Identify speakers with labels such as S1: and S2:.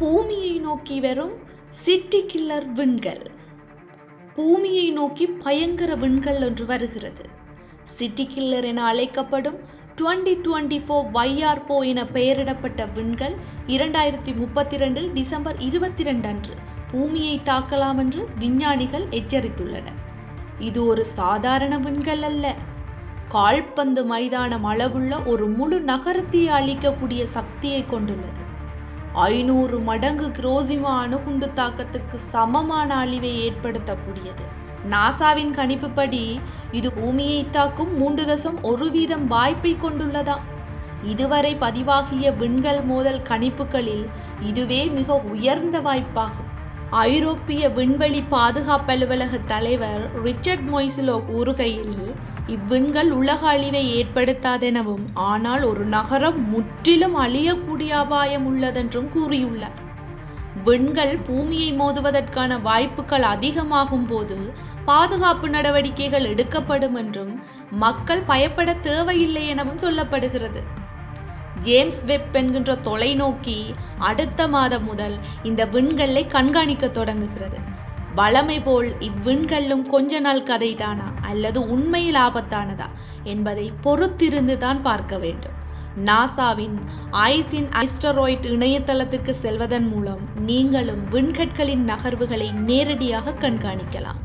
S1: பூமியை நோக்கி வரும் சிட்டி கில்லர் விண்கள் பூமியை நோக்கி பயங்கர விண்கள் என்று வருகிறது சிட்டி கில்லர் என அழைக்கப்படும் டுவெண்ட்டி டுவெண்ட்டி ஃபோர் வைஆர் போ என பெயரிடப்பட்ட விண்கள் இரண்டாயிரத்தி முப்பத்தி ரெண்டு டிசம்பர் இருபத்தி ரெண்டு அன்று பூமியை தாக்கலாம் என்று விஞ்ஞானிகள் எச்சரித்துள்ளனர் இது ஒரு சாதாரண விண்கள் அல்ல கால்பந்து மைதானம் அளவுள்ள ஒரு முழு நகரத்தை அளிக்கக்கூடிய சக்தியை கொண்டுள்ளது ஐநூறு மடங்கு குரோசிமா அணுகுண்டு தாக்கத்துக்கு சமமான அழிவை ஏற்படுத்தக்கூடியது நாசாவின் கணிப்புப்படி இது பூமியை தாக்கும் மூன்று தசம் ஒரு வீதம் வாய்ப்பை கொண்டுள்ளதாம் இதுவரை பதிவாகிய விண்கல் மோதல் கணிப்புகளில் இதுவே மிக உயர்ந்த வாய்ப்பாகும் ஐரோப்பிய விண்வெளி பாதுகாப்பு அலுவலக தலைவர் ரிச்சர்ட் மொய்சிலோ கூறுகையில் இவ்விண்கள் உலக அழிவை ஏற்படுத்தாதெனவும் ஆனால் ஒரு நகரம் முற்றிலும் அழியக்கூடிய அபாயம் உள்ளதென்றும் கூறியுள்ளார் விண்கள் பூமியை மோதுவதற்கான வாய்ப்புகள் அதிகமாகும் போது பாதுகாப்பு நடவடிக்கைகள் எடுக்கப்படும் என்றும் மக்கள் பயப்பட தேவையில்லை எனவும் சொல்லப்படுகிறது ஜேம்ஸ் வெப் என்கின்ற தொலைநோக்கி அடுத்த மாதம் முதல் இந்த விண்கல்லை கண்காணிக்க தொடங்குகிறது வளமை போல் இவ்விண்கல்லும் கொஞ்ச நாள் கதைதானா அல்லது உண்மையில் ஆபத்தானதா என்பதை பொறுத்திருந்து தான் பார்க்க வேண்டும் நாசாவின் ஐசின் ஐஸ்டராய்ட் இணையதளத்திற்கு செல்வதன் மூலம் நீங்களும் விண்கற்களின் நகர்வுகளை நேரடியாக கண்காணிக்கலாம்